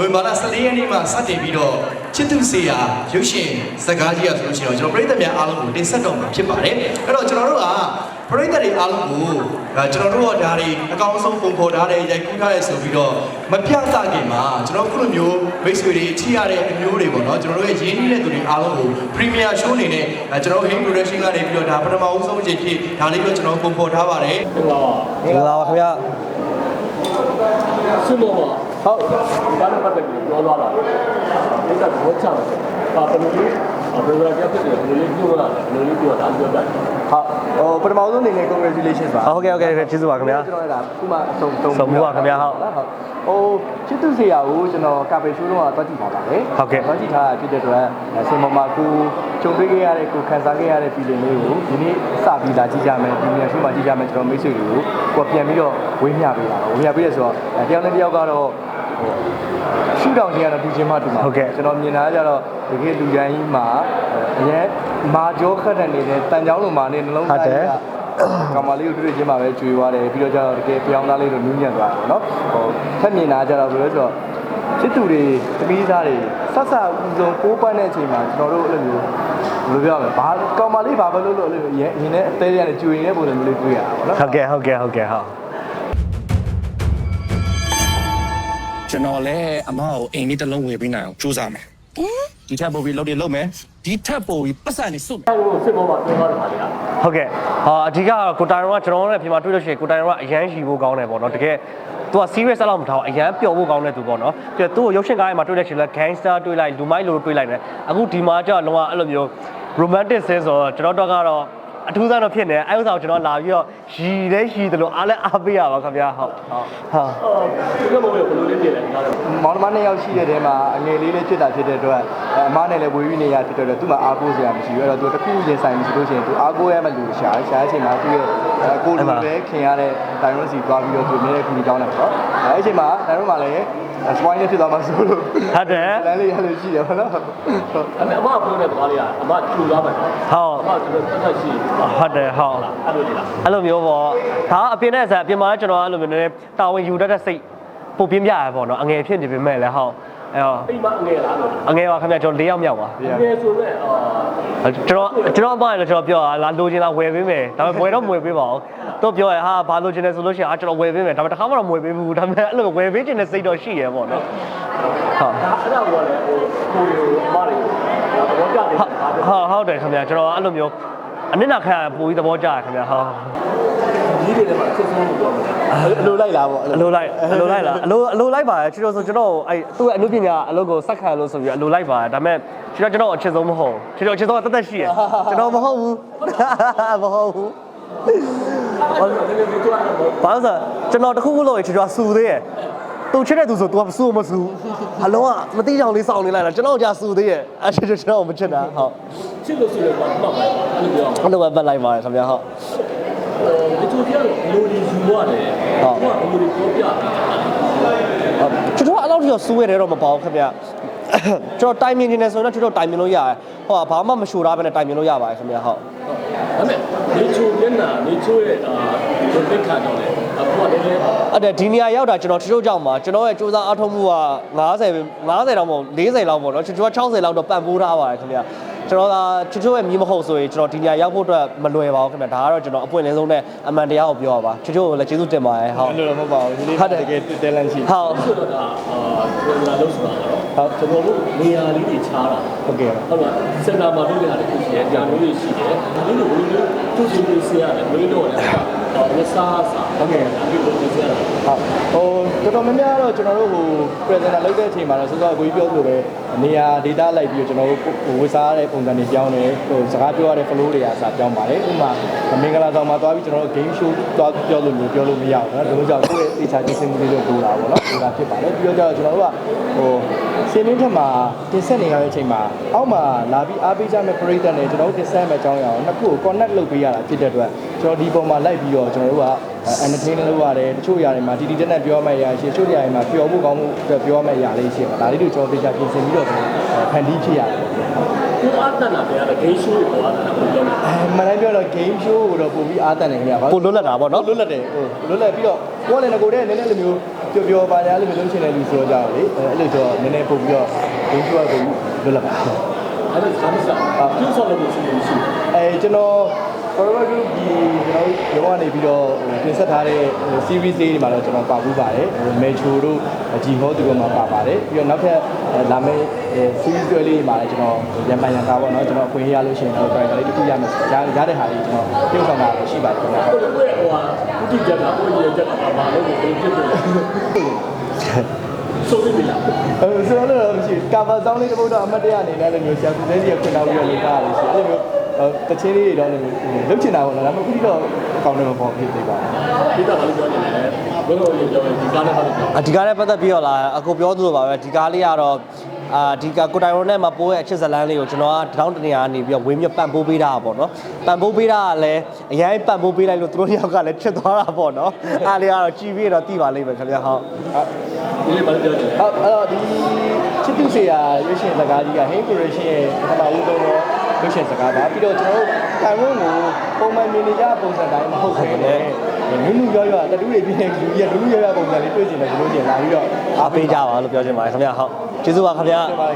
နိုဝင်ဘာလ14ရက်နေ့မှာစတင်ပြီးတော့ချစ်သူစေရာရုပ်ရှင်ဇာတ်ကားကြီးရဆိုလို့ရှိရင်တော့ကျွန်တော်ပရိသတ်များအားလုံးကိုတင်ဆက်တော့မှာဖြစ်ပါတယ်အဲ့တော့ကျွန်တော်တို့ကပရိသတ်တွေအားလုံးကိုဒါကျွန်တော်တို့ကဒါတွေအကောင်းဆုံးပုံဖော်ထားတယ်ရိုက်ကူးထားတယ်ဆိုပြီးတော့မပြသခင်မှာကျွန်တော်ခုလိုမျိုးမိတ်ဆွေတွေချီရတဲ့အမျိုးတွေပေါ့နော်ကျွန်တော်တို့ရဲ့ရင်းနှီးတဲ့သူတွေအားလုံးကို Premier Show အနေနဲ့ဒါကျွန်တော် Him Production ကနေပြီးတော့ဒါပထမဦးဆုံးအချိန်ဖြစ်ဒါလေးတော့ကျွန်တော်ပုံဖော်ထားပါတယ်ဟုတ်ပါပါမင်္ဂလာပါခင်ဗျာဆွေးမောပါ ဟုတ်ဘာနဲ့ပတ်သက်ပြီးပြောသွားတာလဲဒါကဘောချတယ်ပါဘယ်လိုလဲ ဘယ်လိုလဲဖြစ်တယ်ဘယ်လိုလဲပြောတာလဲဘယ်လိုလဲပြောတာပြောတာဟုတ်ဟိုပထမဆုံးအနေနဲ့ congratulations ပါဟုတ်ကဲ့ဟုတ်ကဲ့ကျေးဇူးပါခင်ဗျာကျွန်တော်လည်းဒါခုမှအဆုံးဆုံးဆုံးမှုပါခင်ဗျာဟုတ်ဟုတ်ဟိုချစ်သူစရာကိုကျွန်တော်ကာဖေရှိုးတော့တွားကြည့်ထားပါတယ်ဟုတ်ကဲ့တွားကြည့်ထားတာဖြစ်တဲ့အတွက်အဲစင်ပေါ်မှာကိုကြုံတွေ့ခဲ့ရတဲ့ကိုခံစားခဲ့ရတဲ့ feeling လေးကိုဒီနေ့စပြီးလာကြည့်ကြမယ်ဒီနေ့ရှိမှကြည့်ကြမယ်ကျွန်တော်မိတ်ဆွေတွေကိုကိုယ်ပြန်ပြီးတော့ဝေးမျှပေးတာဝေးမျှပေးရဆိုတော့အဲတယောက်နဲ့တယောက်ကတော့ဟို ရှူတောင်ကြီးကတော့ဒီချင်းမှတူမှာဟုတ်ကဲ့ကျွန်တော်မြင်တာကကြတော့တကယ်လူရိုင်းကြီးမှာအရင်မာကြောခတ်တဲ့နေတဲ့တန်ချောင်းလိုမာနေနှလုံးသားကြီးကကောင်မလေးကိုတွေ့တွေ့ချင်းမှာပဲကျွေသွားတယ်ပြီးတော့ကျတော့တကယ်ပြောင်းသားလေးလိုနူးညံ့သွားတယ်ပေါ့နော်ဟိုထက်မြင်တာကြတော့ဘယ်လိုလဲဆိုတော့စစ်သူတွေသမီးသားတွေဆက်ဆက်ဦးဆုံးကိုးပတ်တဲ့အချိန်မှာကျွန်တော်တို့အဲ့လိုမျိုးဘယ်လိုပြောရမလဲဘာကောင်မလေးဘာပဲလို့လို့အဲ့လိုရင်ရင်နဲ့အသေးရတဲ့ကျွေနေတဲ့ပုံစံမျိုးလေးတွေ့ရတာပေါ့နော်ဟုတ်ကဲ့ဟုတ်ကဲ့ဟုတ်ကဲ့ဟုတ် ကျွန်တော်လည်းအမကိုအိမ်လေးတစ်လုံးဝယ်ပေးနိုင်အောင်ကြိုးစားမယ်ဒီထက်ပိုပြီးလုပ်တယ်လုပ်မယ်ဒီထက်ပိုပြီးပတ်စံနေစုမယ်အဲ့လိုဆွေးမောပါပြောသွားတယ်ပါလေဟုတ်ကဲ့ဟာအဓိကကတော့ကိုတိုင်ရောကကျွန်တော်တို့နဲ့ပြင်မှာတွေ့လို့ရှိရင်ကိုတိုင်ရောကအရန်ရှိဖို့ကောင်းတယ်ပေါ့နော်တကယ်သူက serious အဲ့လောက်မထားဘူးအရန်ပျော်ဖို့ကောင်းတဲ့သူပေါ့နော်ပြီးတော့သူ့ကိုရုပ်ရှင်ကားထဲမှာတွေ့တဲ့ချိန်လဲ gangster တွေ့လိုက်လူမိုက်လိုတွေ့လိုက်တယ်အခုဒီမှာကျတော့လုံးဝအဲ့လိုမျိုး romantic scene ဆိုတော့ကျွန်တော်တို့ကတော့ အထူးဆန်းတော့ဖြစ်နေတယ်အဲ့ဥစ္စာကိုကျွန်တော်လာပြီးတော့ရီတဲ့ရီတယ်လို့အားလဲအားပေးရပါခင်ဗျာဟုတ်ဟုတ်ဟာအော်ဒီကမောဘယ်လိုလဲပြင်လဲဒါတော့မောင်နှမနှစ်ယောက်ရှိတဲ့တဲမှာအငယ်လေးလေးဖြစ်တာဖြစ်တဲ့အတွက်အဲအမနဲ့လည်းဝေပြီးနေရဖြစ်တဲ့အတွက်သူ့မှာအားကိုးစရာမရှိဘူးအဲ့တော့သူတစ်ခုချင်းဆိုင်မရှိလို့ရှိရင်သူအားကိုးရမယ့်လူကိုရှာတယ်ရှာတဲ့အချိန်မှာသူ့ရဲ့အဲ ကိုလူပဲခင်ရတဲ့တိုင်ရွန်စီသွားပြီးတော့သူအမြဲတမ်းခုကြီးကြောင်းတယ်ပေါ့အဲအဲ့အချိန်မှာတိုင်ရွန်မှာလည်းစပွိုင်းလေးဖြစ်သွားမှဆိုလို့ဟုတ်တယ်လမ်းလေးရလို့ရှိတယ်ပေါ့နော်ဟုတ်အဲ့မဲ့အမပြောတဲ့ဘာလေးကအမကျူသွားမယ်နော်ဟုတ်အမကျူတဲ့ပတ်သက်ရှိဟုတ်တယ်ဟုတ်အဲ့လိုလေလားအဲ့လိုမျိုးပေါ့ဒါအပြင်နဲ့ဆက်အပြင်မှာကျွန်တော်အဲ့လိုမျိုးနည်းနည်းတာဝန်ယူတတ်တဲ့စိတ်ပိုပြင်းပြရပေါ့နော်အငယ်ဖြစ်နေပေမဲ့လည်းဟုတ် အဲ့တော့အိမ်မှာအငယ်လားလို့အငယ်ပါခင်ဗျကျွန်တော်၄ယောက်မြောက်ပါအငယ်ဆိုမဲ့အာကျွန်တော်ကျွန်တော်အမလည်းကျွန်တော်ပြောတာလာလိုချင်တာဝယ်ပေးမယ်ဒါပေမဲ့ဝယ်တော့မဝယ်ပေးပါဘူးတော့ပြောရဟာဘာလိုချင်တယ်ဆိုလို့ရှိရင်အာကျွန်တော်ဝယ်ပေးမယ်ဒါပေမဲ့တစ်ခါမှတော့မဝယ်ပေးဘူးဒါပေမဲ့အဲ့လိုဝယ်ပေးချင်တဲ့စိတ်တော့ရှိရပေါ့နော်ဟုတ်ဒါအဲ့ဒါကလည်းဟိုကိုရီအမတွေကိုသဘောကျတယ်ဒါပဲဟုတ်ဟုတ်တယ်ခင်ဗျကျွန်တော်အဲ့လိုမျိုးအနစ်နာခံပူပြီးသဘောကျတယ်ခင်ဗျဟုတ် ဒီတွေထဲမှာစစ်ဆုံးလို့ပြောမှာအလိုလိုက်လားပေါ့အလိုလိုက်အလိုလိုက်လားအလိုအလိုလိုက်ပါတယ်ကျွန်တော်ဆိုကျွန်တော်အဲ့သူ့ရဲ့အမှုပညာအလုပ်ကိုစက်ခံလို့ဆိုပြီးအလိုလိုက်ပါတယ်ဒါပေမဲ့ကျွန်တော်ကျွန်တော်အချစ်ဆုံးမဟုတ်ကျွန်တော်အချစ်ဆုံးကတက်တက်ရှိရကျွန်တော်မဟုတ်ဘူးမဟုတ်ဘူးအဲ့ဒါလည်းဒီကတော့ဘာလို့ဆိုကျွန်တော်တခုခုလို့ကျွန်တော်စူသေးရသူချစ်တဲ့သူဆို तू ကစူမစူအလုံးကမတိချောင်လေးစောင့်နေလိုက်တာကျွန်တော်ကြာစူသေးရအဲ့ကျွန်တော်ကျွန်တော်မချစ်တာဟုတ်ချစ်လို့ရှိရင်တော့မှတ်ပါအဲ့လိုပြောအောင်အဲ့လိုပဲပတ်လိုက်ပါတယ်ခင်ဗျာဟုတ် ဒီချိုပြတော့လူတွေယူရတယ်ဟုတ်ကလူတွေပြောပြကျွန်တော်အဲ့လောက်ထိတော့စူးရတယ်တော့မပေါ့ခင်ဗျာကျွန်တော်တိုင်မြင်နေတယ်ဆိုတော့ကျွန်တော်တိုင်မြင်လို့ရတယ်ဟောဘာမှမရှိုးတာပဲနဲ့တိုင်မြင်လို့ရပါတယ်ခင်ဗျာဟုတ်ဒါပေမဲ့နေချိုမျက်နှာနေချိုရဲ့အာဒီသိခါတော့လေအခုကလည်းအဲ့ဒါဒီနေရာရောက်တာကျွန်တော်ချိုးချိုးကြောက်မှာကျွန်တော်ရဲ့စူးစမ်းအားထုတ်မှုက90 90လောက်မဟုတ်40လောက်ပေါ့နော်ချိုးချိုးက60လောက်တော့ပံ့ပိုးထားပါတယ်ခင်ဗျာ ကျွန်တော်ကချိုးချိုးရဲ့မြည်မဟုတ်ဆိုရင်ကျွန်တော်ဒီနေရာရောက်ဖို့အတွက်မလွယ်ပါဘူးခင်ဗျာဒါကတော့ကျွန်တော်အပွင့်လင်းဆုံးနဲ့အမှန်တရားကိုပြောရပါချိုးချိုးကိုလည်းကျေးဇူးတင်ပါတယ်ဟုတ်အဲ့လိုတော့မဟုတ်ပါဘူးဒီလေးဟုတ်တယ်တကယ် talent ရှိဟုတ်ဆိုတော့ဒါအာဒီလာလို့ဆိုတာတော့ကျွန်တော်တို့နေရာလေးတွေခြားတာဟုတ်ကဲ့ဟုတ်လားစင်တာမှာလုပ်ရတယ်ခုရှိတယ်ကြာမျိုးတွေရှိတယ်ဒီလိုလိုလိုသူ့စီလေးဆရာတယ်မျိုးတော့လည်းတော့မစားစားဟုတ်ကဲ့ဒီလိုလိုဆရာဟုတ်ဟိုတော်တော်များများတော့ကျွန်တော်တို့ဟို presenter လုပ်တဲ့အချိန်မှာတော့စောစောကိုကြီးပြောသလိုပဲနေရာ data လိုက်ပြီးတော့ကျွန်တော်တို့ဟိုဝေစားရတဲ့ပုံစံတွေပြောင်းတယ်ဟိုစကားပြောရတဲ့ flow တွေအစားပြောင်းပါတယ်ဥပမာမင်္ဂလာဆောင်မှာသွားပြီးကျွန်တော်တို့ game show သွားပြောလို့မျိုးပြောလို့မရဘူးเนาะဒါကြောင့်ကိုယ့်ရဲ့ teacher ချင်းစင်းမှုလေးတွေပို့တာပေါ့เนาะဒီကဖြစ်ပါတယ်ပြီးတော့ကျတော့ကျွန်တော်တို့ကဟိုစင်းရင်းထက်မှာတင်ဆက်နေရတဲ့အချိန်မှာအောက်မှာလာပြီးအားပေးကြမဲ့ creator နဲ့ကျွန်တော်တို့တင်ဆက်မဲ့အကြောင်းအရာကိုနှစ်ခုကို connect လုပ်ပေးရတာဖြစ်တဲ့အတွက်ကျွန်တော်ဒီပုံမှာလိုက်ပြီးတော့ကျွန်တော်တို့က entertain လုပ်ရတယ်တချို့နေရာတွေမှာဒီဒီတက်တက်ပြောရမယ့်အရာရှိတချို့နေရာတွေမှာပျော်ဖို့ကောင်းမှုအတွက်ပြောရမယ့်အရာလေးရှိပါဒါလေးတို့ကျွန်တော်တေချာပြင်ဆင်ပြီးတော့ဖန်တီးဖြစ်ရတယ်ကိုအားတန်တာတရားဂိမ်းရှိုးကိုအားတန်တာဘယ်လိုလဲအဲမနိုင်ပြောတော့ game show ကိုတော့ပို့ပြီးအားတန်တယ်ခင်ဗျာကိုလွတ်လပ်တာပေါ့နော်လွတ်လပ်တယ်ဟိုလွတ်လပ်ပြီးတော့ကိုကလည်းငကိုတဲ့နည်းနည်းလိုမျိုးပျော်ပျော်ပါကြလို့မျိုးလုပ်ချင်တဲ့လူဆိုတော့ကြောက်လေအဲ့လိုတော့နည်းနည်းပို့ပြီးတော့ game show ကိုလွတ်လပ်ပါအဲ့ဒါဆမ်းစားပြုဆောင်လို့ရှိနေရှိအဲကျွန်တော် Forever Group ဒီကျွန်တော်တို့ရောကနေပြီးတော့ပြင်ဆက်ထားတဲ့ series လေးတွေမှာတော့ကျွန်တော်ပါဘူးပါတယ်မေချိုတို့ဂျီဟောသူတို့မှာပါပါတယ်ပြီးတော့နောက်ထပ်လာမယ့် series တွေလေးတွေမှာလည်းကျွန်တော်ရန်ပိုင်ရန်ကားပေါ့နော်ကျွန်တော်အခွင့်အရေးရလို့ရှိရင်တော့ character လေးတစ်ခုရမယ်ရရတဲ့ဟာလေးကျွန်တော်ပြုဆောင်တာရှိပါတယ်ခင်ဗျာကိုယ်ကဟိုဟာဥတီကြတာကိုယ်ရကြတာပါလို့ကိုယ်ဖြစ်တယ်ဆိုပြီးလားအဲဆိုတော့လည်းမရှိကာဗာဆောင်းလေးတစ်ပုဒ်တော့အမတ်တရအနေနဲ့လည်းမျိုးဆရာကုသကြီးကခွင့်တောင်းပြီးတော့လုပ်တာလေးရှိအဲ့လိုမျိုး တချင်းလေးတွေတော့လည်းလုတ်ချင်တာပေါ့နော်ဒါပေမဲ့ခုတော့အကောင့်ထဲမှာပေါ်ဖြစ်သေးပါဘူးဒီတော့ဘာလို့ပြောနေလဲဘယ်လိုလဲပြောဒီကားနဲ့ဘာလို့ပြောအဒီကားနဲ့ပတ်သက်ပြီးတော့လာအကိုပြောသလိုပါပဲဒီကားလေးကတော့အာဒီကကိုတိုင်ရိုနဲ့မပိုးရဲ့အချစ်ဇလန်းလေးကိုကျွန်တော်ကတောင်းတနေရာနေပြီးတော့ဝင်းမြပန့်ပိုးပေးတာပေါ့နော်ပန့်ပိုးပေးတာကလည်းအရင်ပန့်ပိုးပေးလိုက်လို့သူတို့ယောက်ကလည်းချစ်သွားတာပေါ့နော်အားလေးကတော့ကြည်ပြီးတော့တိပါလိမ့်မယ်ခင်ဗျာဟုတ်ဒီလေးဘာလို့ပြောနေလဲဟုတ်အဲ့တော့ဒီချစ်သူစေရာရွေးရှင်စကားကြီးက Hey Corporation ရဲ့ပထမဦးဆုံးသော ရွေးရှင်စကားပါပြီးတော့ကျွန်တော်တို့တိုင်ဝမ်ကိုပုံမှန်မြင်နေကြပုံစံတိုင်းမဟုတ်ဘဲနဲ့နုနုရောရောတတူးတွေပြင်းနေလူကြီးကနုနုရောရောပုံစံလေးတွေ့ကျင်တယ်လို့ကျင်လာပြီးတော့အားပေးကြပါလို့ပြောချင်ပါတယ်ခင်ဗျာဟုတ်ကျေးဇူးပါခင်ဗျာ